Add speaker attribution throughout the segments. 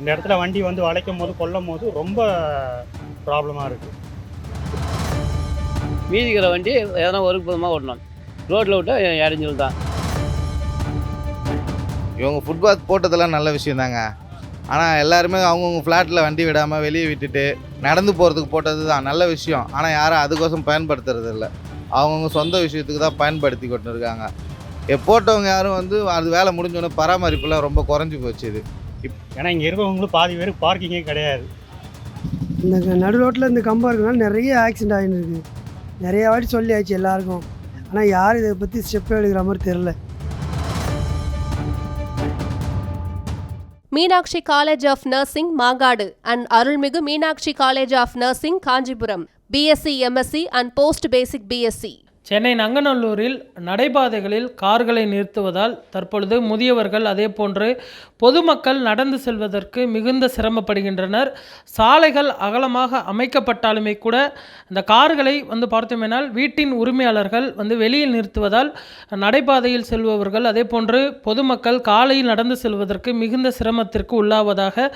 Speaker 1: இந்த இடத்துல வண்டி வந்து வளைக்கும் போது கொல்லும் போது ரொம்ப ப்ராப்ளமாக இருக்குது
Speaker 2: மீதிக்கிற வண்டி எதனா ஒருக்கு போதுமாக ஓட்டணும். ரோட்டில் விட்டால் இடைஞ்சல் தான்.
Speaker 3: இவங்க ஃபுட்பாத் போட்டதெல்லாம் நல்ல விஷயம் தாங்க ஆனால் எல்லாருமே அவங்கவுங்க ஃப்ளாட்டில் வண்டி விடாமல் வெளியே விட்டுட்டு நடந்து போகிறதுக்கு போட்டது தான் நல்ல விஷயம். ஆனால் யாரும் அதுக்கோசம் பயன்படுத்துறது இல்லை அவங்கவுங்க சொந்த விஷயத்துக்கு தான் பயன்படுத்தி கொண்டு இருக்காங்க போட்டவங்க யாரும் வந்து அது வேலை முடிஞ்சோடனே பராமரிப்புலாம் ரொம்ப குறைஞ்சி போச்சு இது.
Speaker 1: ஏன்னா இங்கே இருக்கவங்களும் பாதி பேருக்கு பார்க்கிங்கே கிடையாது.
Speaker 4: இந்த நடு ரோட்டில் இந்த கம்பம் இருக்கனால நிறைய ஆக்சிடென்ட் ஆகின்னு இருக்கு நிறைய வாட்டி சொல்லியாச்சு எல்லாருக்கும். ஆனால் யாரும் இதை பற்றி ஸ்டெப் எடுக்கிற மாதிரி தெரில
Speaker 5: Meenakshi college of nursing Mangadu and Arulmigu Meenakshi college of nursing Kanchipuram. BSc MSc and post basic BSc
Speaker 6: Chennai நங்கநல்லூரில் நடைபாதைகளில் கார்களை நிறுத்துவதால் தற்பொழுது முதியவர்கள் அதேபோன்று பொதுமக்கள் நடந்து செல்வதற்கு மிகுந்த சிரமப்படுகின்றனர். சாலைகள் அகலமாக அமைக்கப்பட்டாலுமே கூட இந்த கார்களை வந்து பார்த்தோமேனால் வீட்டின் உரிமையாளர்கள் வந்து வெளியில் நிறுத்துவதால் நடைபாதையில் செல்பவர்கள் அதேபோன்று பொதுமக்கள் காலையில் நடந்து செல்வதற்கு மிகுந்த சிரமத்திற்கு உள்ளாவதாக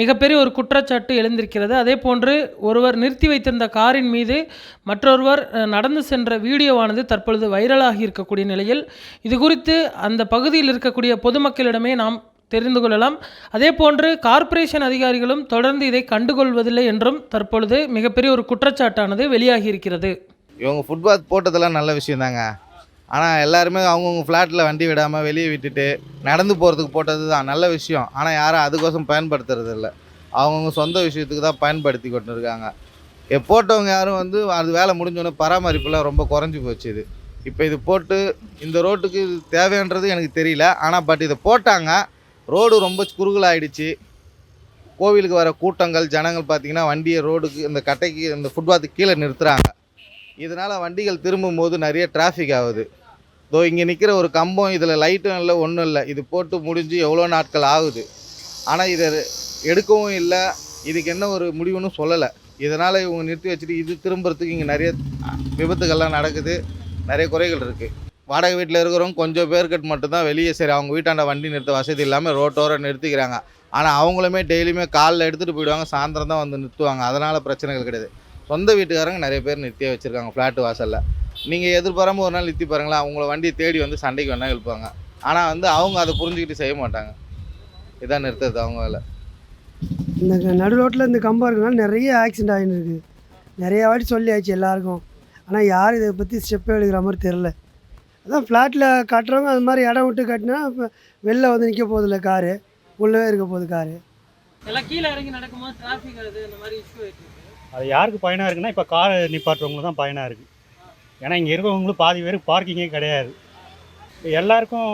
Speaker 6: மிகப்பெரிய ஒரு குற்றச்சாட்டு எழுந்திருக்கிறது. அதேபோன்று ஒருவர் நிறுத்தி வைத்திருந்த காரின் மீது மற்றொருவர் நடந்து சென்ற வீடியோ வீடியோவானது தற்பொழுது வைரலாகி இருக்கக்கூடிய நிலையில் இது குறித்து அந்த பகுதியில் இருக்கக்கூடிய பொதுமக்களிடமே நாம் தெரிந்து கொள்ளலாம். அதே போன்று கார்ப்பரேஷன் அதிகாரிகளும் தொடர்ந்து இதை கண்டுகொள்வதில்லை என்றும் தற்பொழுது மிகப்பெரிய ஒரு குற்றச்சாட்டானது வெளியாகி இருக்கிறது.
Speaker 3: இவங்க ஃபுட்பாத் போட்டதெல்லாம் நல்ல விஷயம் தாங்க. ஆனால் எல்லாருமே அவங்கவுங்க ஃப்ளாட்டில் வண்டி விடாமல் வெளியே விட்டுட்டு நடந்து போகிறதுக்கு போட்டது தான் நல்ல விஷயம். ஆனால் யாரும் அதுக்கோசம் பயன்படுத்துறது இல்லை அவங்கவுங்க சொந்த விஷயத்துக்கு தான் பயன்படுத்தி கொண்டு இருக்காங்க போட்டவங்க யாரும் வந்து அது வேலை முடிஞ்சோடனே பராமரிப்புலாம் ரொம்ப குறைஞ்சி போச்சு இது. இப்போ இது போட்டு இந்த ரோட்டுக்கு இது தேவைன்றது எனக்கு தெரியல. ஆனால் பட் இதை போட்டாங்க. ரோடு ரொம்ப குறுகலாயிடுச்சு. கோவிலுக்கு வர கூட்டங்கள் ஜனங்கள் பார்த்தீங்கன்னா வண்டியை ரோடுக்கு இந்த கட்டைக்கு இந்த ஃபுட்பாத்துக்கு கீழே நிறுத்துகிறாங்க இதனால் வண்டிகள் திரும்பும் போது நிறைய டிராஃபிக் ஆகுது. இதோ இங்கே நிற்கிற ஒரு கம்பம் இதில் லைட்டும் இல்லை ஒன்றும் இல்லை. இது போட்டு முடிஞ்சு எவ்வளோ நாட்கள் ஆகுது. ஆனால் இதை எடுக்கவும் இல்லை. இதுக்கு என்ன ஒரு முடிவுன்னு சொல்லலை. இதனால் இவங்க நிறுத்தி வச்சுட்டு இது திரும்புறதுக்கு இங்கே நிறைய விபத்துகள்லாம் நடக்குது. நிறைய குறைகள் இருக்குது வாடகை வீட்டில் இருக்கிறவங்க கொஞ்சம் பேர்கிட்ட மட்டும்தான் வெளியே சரி அவங்க வீட்டாண்ட வண்டி நிறுத்த வசதி இல்லாமல் ரோட்டோரம் நிறுத்திக்கிறாங்க. ஆனால் அவங்களுமே டெய்லியுமே காலில் எடுத்துகிட்டு போயிடுவாங்க சாயந்தரம் தான் வந்து நிறுத்துவாங்க. அதனால் பிரச்சனைகள் கிடையாது. சொந்த வீட்டுக்காரங்க நிறைய பேர் நிறுத்தியே வச்சுருக்காங்க ஃப்ளாட்டு வாசலில். நீங்கள் எதிர்பாராமல் ஒரு நாள் நிறுத்தி பாருங்களேன் அவங்கள வண்டியை தேடி வந்து சண்டைக்கு வேணால் இழுப்பாங்க ஆனால் வந்து அவங்க அதை புரிஞ்சுக்கிட்டு செய்ய மாட்டாங்க. இதான் நிறுத்துறது அவங்க வேலை
Speaker 4: இந்த நடு ரோட்டில் இந்த கம்பம் இருக்கனால நிறைய ஆக்சிடென்ட் ஆகின்னு இருக்கு நிறைய வாட்டி சொல்லியாச்சு எல்லாருக்கும். ஆனால் யாரும் இதை பற்றி ஸ்டெப் எடுக்கிற மாதிரி தெரில அதான் ஃப்ளாட்டில் கட்டுறவங்க அது மாதிரி இடம் விட்டு கட்டினா இப்போ வெளில வந்து நிற்க போதில்ல காரு உள்ளவே இருக்க போகுது காரு
Speaker 6: எல்லாம் கீழே இறங்கி நடக்கும்போது டிராஃபிக் வருது இந்த மாதிரி இஷ்யூ ஆயிட்டு
Speaker 1: அது யாருக்கு பயனாக இருக்குன்னா இப்போ கார் நிப்பாட்டுறவங்களுக்கு தான் பயனாக இருக்குது ஏன்னா இங்கே இருக்கவங்களும் பாதி பேருக்கு பார்க்கிங்கே கிடையாது. இப்ப எல்லாருக்கும்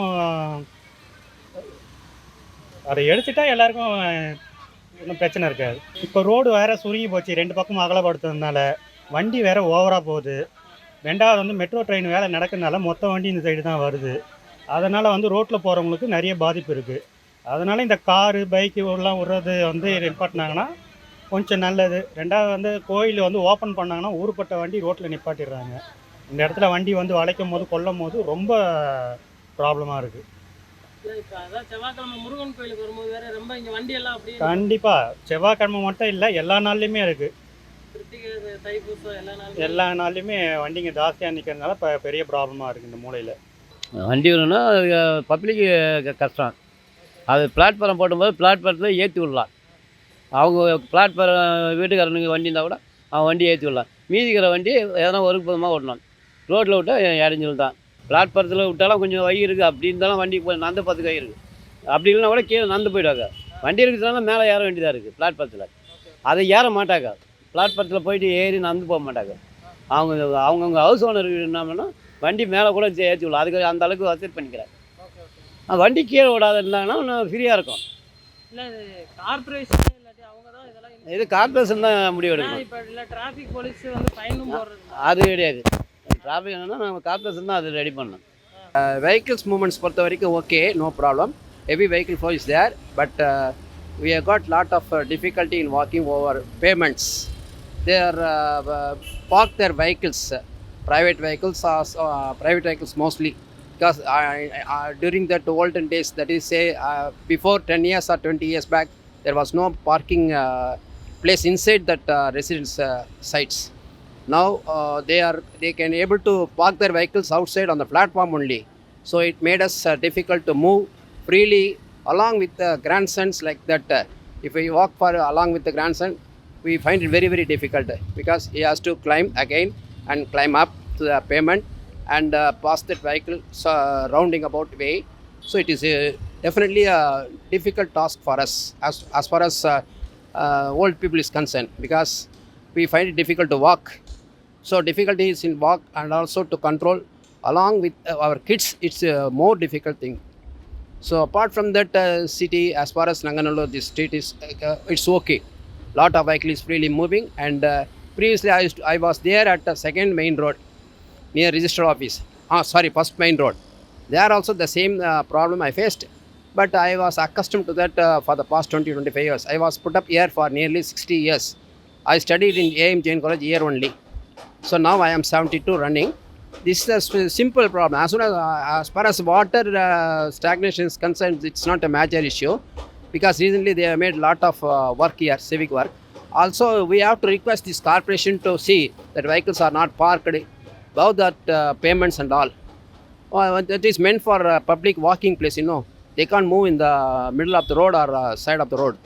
Speaker 1: அதை எடுத்துட்டா எல்லாருக்கும் ஒன்றும் பிரச்சனை இருக்காது. இப்போ ரோடு வேற சுருங்கி போச்சு ரெண்டு பக்கமும் அகலப்படுத்துறதுனால வண்டி வேற ஓவராக போகுது. ரெண்டாவது வந்து மெட்ரோ ட்ரெயின் வேலை நடக்கிறதுனால மொத்த வண்டி இந்த சைடு தான் வருது. அதனால் வந்து ரோட்டில் போகிறவங்களுக்கு நிறைய பாதிப்பு இருக்குது அதனால் இந்த காரு பைக்கு எல்லாம் விடுறது வந்து நிப்பாட்டினாங்கன்னா கொஞ்சம் நல்லது. ரெண்டாவது வந்து கோயில் வந்து ஓப்பன் பண்ணாங்கன்னா ஊருப்பட்ட வண்டி ரோட்டில் நிப்பாட்டிடுறாங்க. இந்த இடத்துல வண்டி வந்து வளைக்கும் போது கொல்லும் போது ரொம்ப ப்ராப்ளமாக இருக்குது
Speaker 6: அதான் செவ்வாய்க்கிழமை முருகன் கோயிலுக்கு வரும்போது வேற ரொம்ப இங்கே வண்டி எல்லாம் அப்படியே
Speaker 1: கண்டிப்பாக செவ்வாய்க்கிழமை மட்டும் இல்லை எல்லா நாள்லையுமே
Speaker 6: தைப்பூசம் எல்லா நாளும்
Speaker 1: எல்லா நாள்லையுமே வண்டிங்க ஜாஸ்தியாக நிற்கிறதுனால இப்போ பெரிய ப்ராப்ளமாக இருக்குது இந்த மூலையில்.
Speaker 2: வண்டி வேணும்னா பப்ளிக்கு கஷ்டம். அது பிளாட்ஃபாரம் போடும்போது பிளாட்ஃபாரத்தில் ஏற்றி விடலாம். அவங்க பிளாட்ஃபாரம் வீட்டுக்காரனுக்கு வண்டி இருந்தால் கூட அவன் வண்டி ஏற்றி விடலாம். மீதிக்கிற வண்டி எதனா ஒருக்கு போதுமாக ஓட்டணும். ரோட்டில் விட்டால் இடைஞ்சல் தான். பிளாட்ஃபாரத்தில் விட்டாலும் கொஞ்சம் வழி இருக்குது அப்படி இருந்தாலும் வண்டி போய் நந்த பத்து கை இருக்குது அப்படி இல்லைனா கூட கீழே நந்து போயிடுவாங்க. வண்டி இருக்கிறதுனால மேலே ஏற வேண்டியதாக இருக்குது பிளாட்ஃபாரத்தில் அதை ஏற மாட்டாங்க. பிளாட்ஃபாரத்தில் போயிட்டு ஏறி நந்து போக மாட்டாங்க. அவங்க அவங்கவுங்க ஹவுஸ் ஓனர் என்ன பண்ணால் வண்டி மேலே கூட ஏற்றி விடலாம். அதுக்கு அந்த அளவுக்கு வசதி பண்ணிக்கிறேன் வண்டி கீழே விடாத இருந்தாங்கன்னா இன்னும் ஃப்ரீயாக இருக்கும்.
Speaker 6: இல்லை இது கார்பரேஷன் தான் இதெல்லாம்
Speaker 2: இது கார்பரேஷன் தான் முடிவு எடுக்கணும்.
Speaker 6: இப்போ இல்லை டிராஃபிக் போலீஸ் வந்து ஃபைனும் போடுறது
Speaker 2: அது கிடையாது. டிராஃபிக் என்னன்னா நம்ம கார்பரேஷன் தான் அது ரெடி பண்ணணும்
Speaker 7: vehicles movements பொறுத்த வரைக்கும் okay no problem heavy vehicle flow is there but we have got lot of uh, difficulty in walking over pavements they are uh, uh, park their vehicles uh, private vehicles are uh, private vehicles mostly because uh, uh, during that olden days that is say uh, before 10 years or 20 years back there was no parking uh, place inside that uh, residence uh, sites. Now uh, they are they can able to park their vehicles outside on the platform only. So it made us uh, difficult to move freely along with the grandsons like that. Uh, if we walk for along with the grandson, we find it very very difficult because he has to climb again and climb up to the pavement and uh, pass that vehicle so, rounding about way. So it is uh, definitely a difficult task for us as as far as uh, uh, old people is concerned because we find it difficult to walk. So difficulty is in walk and also to control along with uh, our kids. It's a more difficult thing. So apart from that uh, city, as far as Nanganallur, this street is uh, it's okay. Lot of vehicles freely moving and uh, previously I used to, I was there at the second main road near register office. Ah, sorry, first main road. There also the same uh, problem I faced, but I was accustomed to that uh, for the past 20 25 years. I was put up here for nearly 60 years. I studied in AM Jain College year only. So now I am 72 running. This is a simple problem. As as, uh, as far as water uh, stagnation is concerned, it's not a major issue because recently they have made a lot of uh, work here, civic work. Also, we have to request this corporation to see that vehicles are not parked above that uh, payments and all. Uh, that is meant for uh, public walking place, you know. They can't move in the middle of the road or uh, side of the road.